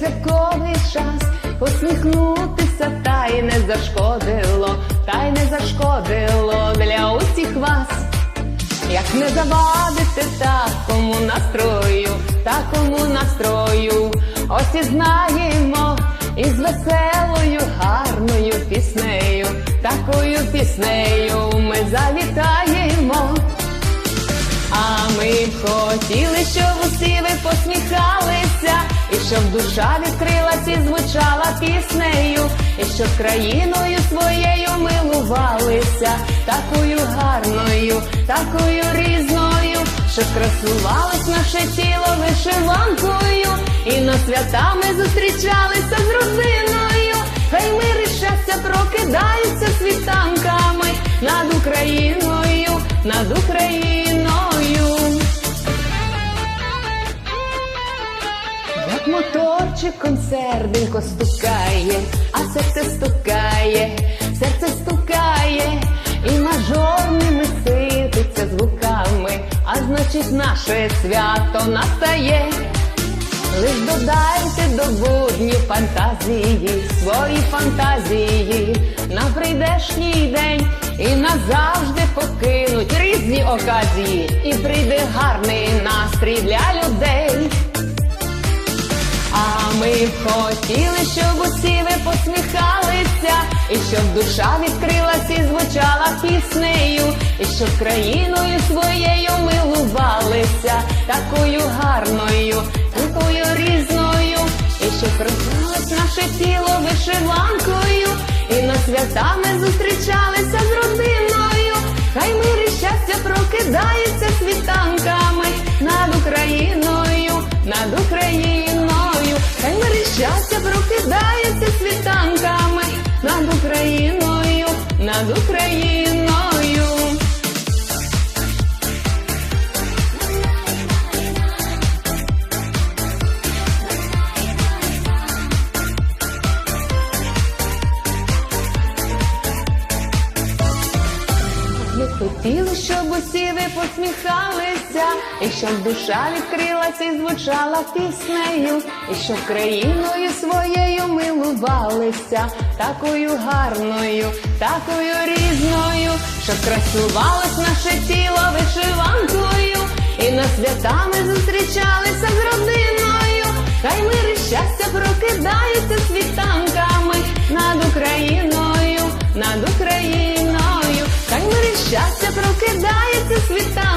святковий час, посміхнутися та й не зашкодило, та й не зашкодило для усіх вас. Як не завадити такому настрою, такому настрою, ось і знаємо, із веселою, гарною піснею, такою піснею ми завітаємо. Хотіли, щоб усі ви посміхалися, і щоб душа відкрилась і звучала піснею, і щоб країною своєю милувалися, такою гарною, такою різною, щоб красувалось наше тіло вишиванкою, і на свята ми зустрічалися з родиною. Хай мир і щастя прокидаються світанками над Україною, над Україною. Як моторчиком стукає, а серце стукає, серце стукає, і мажорними сипеться звуками, а значить наше свято настає. Лиш додайте до буднів фантазії, свої фантазії на прийдешній день і назавжди покинуть різні оказії, і прийде гарний настрій для людей. Ми б хотіли, щоб усі ви посміхалися, і щоб душа відкрилась і звучала піснею, і щоб країною своєю милувалися, такою гарною, такою різною, і щоб красилось наше тіло вишиванкою, і на свята ми зустрічалися з родиною. Хай мир і щастя прокидається Україною, над Україною. Хотіли, щоб усі ви посміхалися, і щоб душа відкрилась і звучала піснею, і щоб країною своєю милувалися, такою гарною, такою різною, щоб красувалось наше тіло вишиванкою, і на свята ми зустрічалися з родиною. Хай мир і щастя прокидаються світанками Вітаю всіх, вітаю!